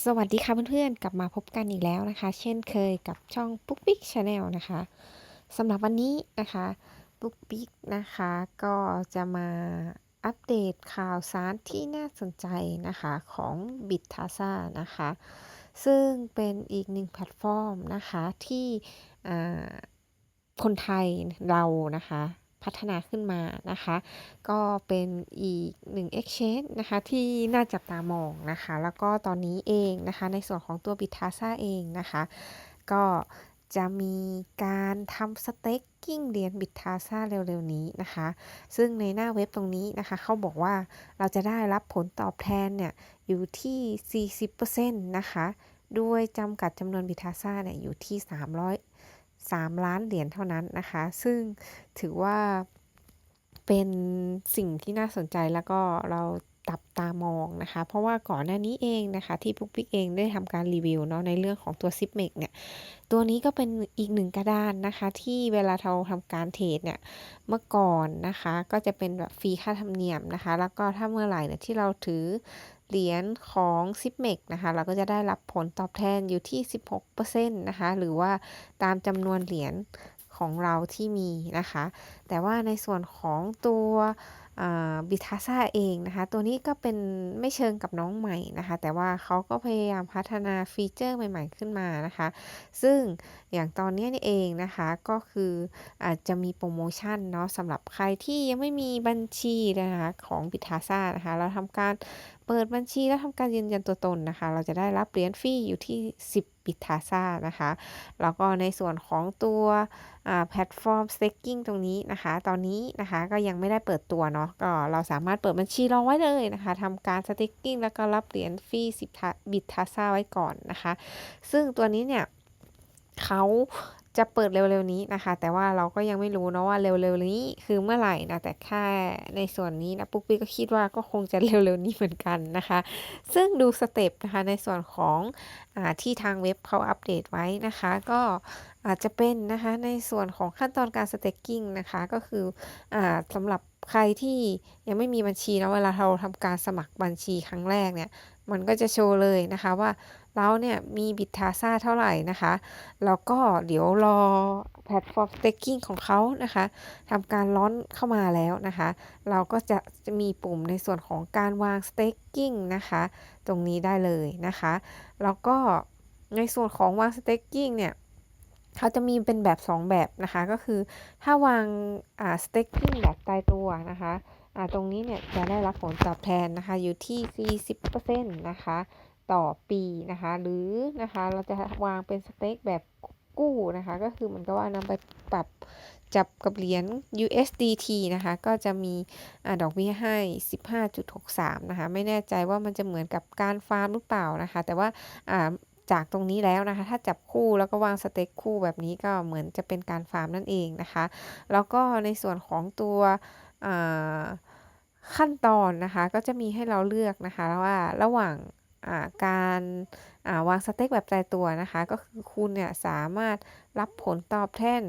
สวัสดีค่ะเพื่อนๆ กลับมาพบกันอีกแล้วนะคะ เช่นเคยกับช่องปุ๊กปิ๊กชาแนลนะคะสำหรับวันนี้นะคะปุ๊กปิ๊กนะคะก็จะมาอัปเดตข่าวสารที่น่าสนใจนะคะของบิตทาซ่านะคะ ซึ่งเป็นอีกหนึ่งแพลตฟอร์มนะคะที่คนไทยเรานะคะ พัฒนาขึ้นมานะคะ ก็เป็นอีกหนึ่ง exchange นะคะที่น่าจับตามองนะคะ แล้วก็ตอนนี้เองนะคะในส่วนของตัวบิทาซ่าเองนะคะ ก็จะมีการทำสเต็กกิ้งเหรียญบิทาซ่าเร็วๆนี้นะคะ ซึ่งในหน้าเว็บตรงนี้นะคะเขาบอกว่าเราจะได้รับผลตอบแทนเนี่ยอยู่ที่ 40%นะคะ ด้วยจำกัดจำนวนบิทาซ่าเนี่ยอยู่ที่ 300 3 ล้านเหรียญเท่านั้นนะคะ ซึ่งถือว่าเป็นสิ่งที่น่าสนใจแล้วก็เรา นะคะ เพราะว่าก่อนหน้านี้เองนะคะ ที่ปุ๊กปิ๊กเองได้ทำการรีวิวเนาะในเรื่องของตัวซิปเมกเนี่ย ตัวนี้ก็เป็นอีกหนึ่งกระดานนะคะ ที่เวลาเราทำการเทรดเนี่ยเมื่อก่อนนะคะ ก็จะเป็นแบบฟรีค่าธรรมเนียมนะคะ แล้วก็ถ้าเมื่อไหร่เนี่ยที่เราถือเหรียญของ z i p m e x นะคะ เราก็จะได้รับผลตอบแทนอยู่ที่ 16%นะคะ หรือว่าตามจำนวนเหรียญของเราที่มีนะคะ แต่ว่าในส่วนของตัว บิทาซ่าเองนะคะ ตัวนี้ก็เป็นไม่เชิงกับน้องใหม่นะคะ แต่ว่าเขาก็พยายามพัฒนาฟีเจอร์ใหม่ ๆ ขึ้นมานะคะ ซึ่งอย่างตอนนี้นี่เองนะคะก็คืออาจจะมีโปรโมชั่นเนาะสำหรับใครที่ยังไม่มีบัญชีนะคะของบิทาซ่านะคะ เราทำการเปิดบัญชีแล้วทำการยืนยันตัวตนนะคะ เราจะได้รับเหรียญฟรีอยู่ที่ 10 บิทาซ่านะคะ แล้วก็ในส่วนของตัวแพลตฟอร์ม staking ตรงนี้นะคะ ตอนนี้นะคะก็ยังไม่ได้เปิดตัวเนาะก็เราสามารถเปิดบัญชีรอไว้เลยนะคะทำการ staking แล้วก็รับเหรียญฟรี10บิทาซ่าไว้ก่อนนะคะ ซึ่งตัวนี้เนี่ยเขา จะเปิดเร็วๆนี้นะคะ แต่ว่าเราก็ยังไม่รู้นะว่าเร็วๆนี้คือเมื่อไหร่นะแต่แค่ในส่วนนี้นะปุ๊กปิ๊กก็คิดว่าก็คงจะเร็วๆนี้เหมือนกันนะคะ ซึ่งดูสเต็ปนะคะในส่วนของอที่ทางเว็บเขาอัปเดตไว้นะคะ ก็อาจจะเป็นนะคะในส่วนของขั้นตอนการสเต็กกิ้งนะคะก็คืออสำหรับใครที่ยังไม่มีบัญชีนะเวลาเราทำการสมัครบัญชีครั้งแรกเนี่ย มันก็จะโชว์เลยนะคะว่า เราเนี่ยมีบิตทาซ่าเท่าไหร่นะคะ แล้วก็เดี๋ยวรอแพลตฟอร์มสเต็กกิ้งของเขานะคะทำการล้อนเข้ามาแล้วนะคะ เราก็จะจะมีปุ่มในส่วนของการวางสเต็กกิ้งนะคะ ตรงนี้ได้เลยนะคะ แล้วก็ในส่วนของวางสเต็กกิ้งเนี่ยเขาจะมีเป็นแบบ 2 แบบนะคะ ก็คือถ้าวางอ่าสเต็กกิ้งแบบตายตัวนะคะอ่าตรงนี้เนี่ยจะได้รับผลตอบแทนนะคะอยู่ที่ 40%นะคะ ต่อปีนะคะ หรือนะคะเราจะวางเป็นสเต็กแบบกู้นะคะ ก็คือเหมือนกับว่านำไปปรับจับกับเหรียญ USDT นะคะ ก็จะมีอดอกเบี้ยให้ 15.63 นะคะ ไม่แน่ใจว่ามันจะเหมือนกับการฟาร์มหรือเปล่านะคะ แต่ว่าจากตรงนี้แล้วนะคะ ถ้าจับคู่แล้วก็วางสเต็กคู่แบบนี้ก็เหมือนจะเป็นการฟาร์มนั่นเองนะคะ แล้วก็ในส่วนของตัวขั้นตอนนะคะ ก็จะมีให้เราเลือกนะคะว่าระหว่าง การวางสเต็กแบบรายตัวนะคะ ก็คือคุณเนี่ยสามารถรับผลตอบแทน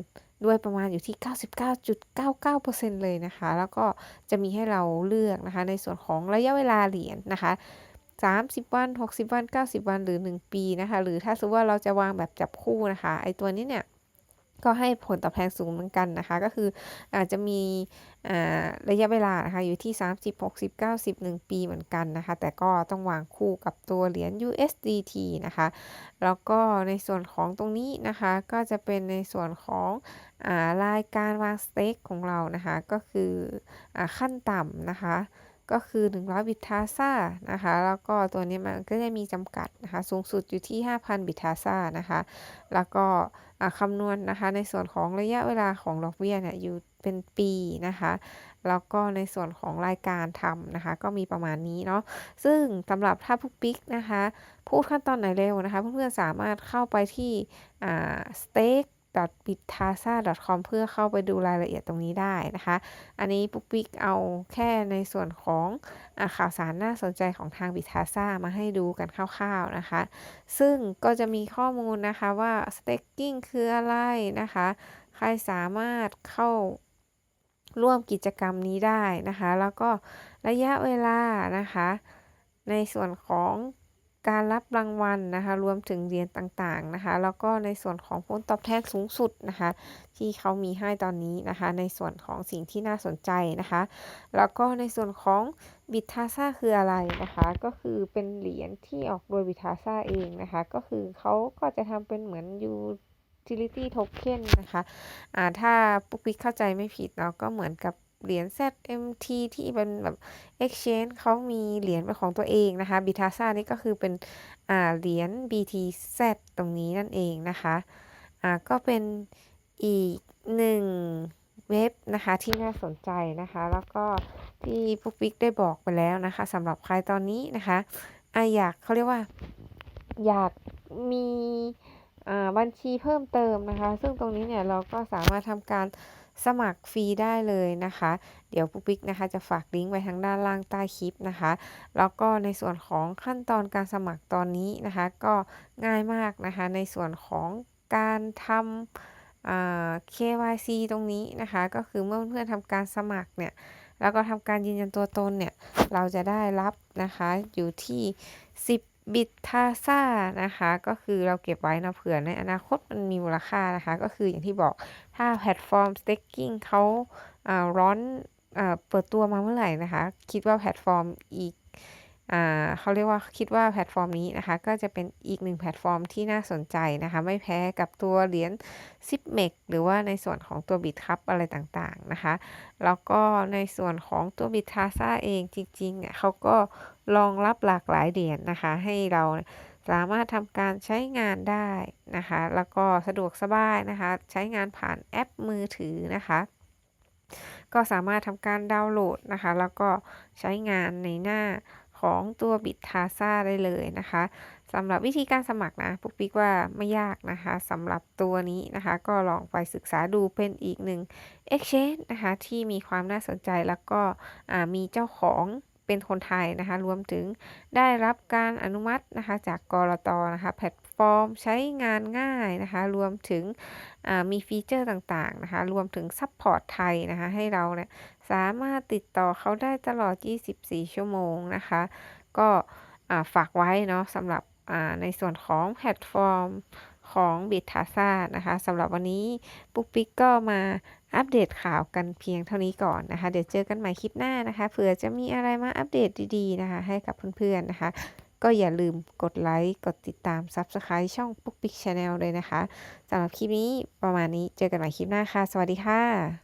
ด้วยประมาณอยู่ที่ 99.99%เลยนะคะ แล้วก็จะมีให้เราเลือกนะคะ ในส่วนของระยะเวลาเหรียญนนะคะ 30 วัน 60 วัน 90 วันหรือ 1 ปีนะคะ หรือถ้าสมมติว่าเราจะวางแบบจับคู่นะคะ ไอตัวนี้เนี่ย ก็ให้ผลตอบแทนสูงเหมือนกันนะคะ ก็คืออาจจะมีระยะเวลานะคะอยู่ที่ 30 60 90 1 ปีเหมือนกันนะคะ แต่ก็ต้องวางคู่กับตัวเหรียญ USDT นะคะ แล้วก็ในส่วนของตรงนี้นะคะก็จะเป็นในส่วนของรายการวางสเต็กของเรานะคะ ก็คืออขั้นต่ำนะคะ ก็คือ 100 บิตทาซ่านะคะ แล้วก็ตัวนี้มันก็จะมีจำกัดนะคะ สูงสุดอยู่ที่ 5,000 บิตทาซ่านะคะ แล้วก็คำนวณนะคะ ในส่วนของระยะเวลาของดอกเบี้ยเนี่ยอยู่เป็นปีนะคะ แล้วก็ในส่วนของรายการทำนะคะ ก็มีประมาณนี้เนาะ ซึ่งสำหรับถ้าผู้ปิกนะคะ พูดขั้นตอนไหนเร็วนะคะ เพื่อนๆสามารถเข้าไปที่สเต็ก b i t t a s a c o m เพื่อเข้าไปดูรายละเอียดตรงนี้ได้นะคะ อันนี้ปุ๊กปิ๊กเอาแค่ในส่วนของอข่าวสารน่าสนใจของทาง b i t t a s a มาให้ดูกันคร่าวๆนะคะ ซึ่งก็จะมีข้อมูลนะคะว่า staking คืออะไรนะคะ ใครสามารถเข้าร่วมกิจกรรมนี้ได้นะคะ แล้วก็ระยะเวลานะคะ ในส่วนของ การรับรางวัลนะคะรวมถึงเหรียญต่างๆนะคะแล้วก็ในส่วนของผลตอบแทนสูงสุดนะคะที่เขามีให้ตอนนี้นะคะในส่วนของสิ่งที่น่าสนใจนะคะ แล้วก็ในส่วนของบิทาซ่าคืออะไรนะคะก็คือเป็นเหรียญที่ออกโดยบิทาซ่าเองนะคะก็คือเขาก็จะทำเป็นเหมือน utility token นะคะอ่าถ้าปุ๊กปิ๊กเข้าใจไม่ผิดเนาะก็เหมือนกับ เหรียญ ZMT ที่เป็นแบบ exchange เขามีเหรียญเป็นของตัวเองนะคะบิทาซ่านี่ก็คือเป็นอ่าเหรียญ BTZ ตรงนี้นั่นเองนะคะอ่าก็เป็นอีกหนึ่งเว็บนะคะที่น่าสนใจนะคะ แล้วก็ที่ปุ๊กปิ๊กได้บอกไปแล้วนะคะสำหรับใครตอนนี้นะคะอ่าอยากเขาเรียกว่าอยากมีอ่าบัญชีเพิ่มเติมนะคะ ซึ่งตรงนี้เนี่ยเราก็สามารถทำการ สมัครฟรีได้เลยนะคะ เดี๋ยวปุ๊กปิ๊กนะคะจะฝากลิงก์ไว้ทางด้านล่างใต้คลิปนะคะ แล้วก็ในส่วนของขั้นตอนการสมัครตอนนี้นะคะ ก็ง่ายมากนะคะ ในส่วนของการทำ KYC ตรงนี้นะคะ ก็คือเมื่อเพื่อนๆทำการสมัครเนี่ยแล้วก็ทำการยืนยันตัวตนเนี่ย เราจะได้รับนะคะอยู่ที่ 10 บิตทาซ่านะคะ ก็คือเราเก็บไว้นะเผื่อในอนาคตมันมีมูลค่านะคะ ก็คืออย่างที่บอกถ้าแพลตฟอร์มสเต็กกิ้งเขาอ่าร้อนอ่าเปิดตัวมาเมื่อไหร่นะคะ คิดว่าแพลตฟอร์มอีก เขาเรียกว่าคิดว่าแพลตฟอร์มนี้นะคะ ก็จะเป็นอีกหนึ่งแพลตฟอร์มที่น่าสนใจนะคะ ไม่แพ้กับตัวเหรียญซิปเมกหรือว่าในส่วนของตัวบิตคัพอะไรต่างๆนะคะ แล้วก็ในส่วนของตัวบิตทาซ่าเองจริงๆเนี่ยเขาก็รองรับหลากหลายเหรียญนะคะ ให้เราสามารถทำการใช้งานได้นะคะ แล้วก็สะดวกสบายนะคะ ใช้งานผ่านแอปมือถือนะคะก็สามารถทำการดาวน์โหลดนะคะ แล้วก็ใช้งานในหน้า ของตัวบิดทาซ่าได้เลยนะคะสำหรับวิธีการสมัครนะปุ๊กปิ๊กว่าไม่ยากนะคะสำหรับตัวนี้นะคะ ก็ลองไปศึกษาดูเป็นอีกหนึ่ง Exchange นะคะที่มีความน่าสนใจแล้วก็มีเจ้าของเป็นคนไทยนะคะ รวมถึงได้รับการอนุมัตินะคะจากกรตนะคะแพลต อร์มใช้งานง่ายนะคะ รวมถึงมีฟีเจอร์ต่างๆนะคะ รวมถึงซัพพอร์ตไทยนะคะ ให้เราเนี่ยสามารถติดต่อเขาได้ตลอด 24 ชั่วโมงนะคะ ก็ฝากไว้เนาะสำหรับในส่วนของแพลตฟอร์มของบิทาซ่านะคะสำหรับวันนี้ปุ๊กปิ๊กก็มาอัปเดตข่าวกันเพียงเท่านี้ก่อนนะคะ เดี๋ยวเจอกันใหม่คลิปหน้านะคะเผื่อจะมีอะไรมาอัปเดตดีๆนะคะ ให้กับเพื่อนๆนะคะ ก็อย่าลืมกดไลค์กดติดตาม Subscribe ช่องปุ๊กปิ๊กชาแนลเลยนะคะสำหรับคลิปนี้ประมาณนี้เจอกันใหม่คลิปหน้าค่ะ สวัสดีค่ะ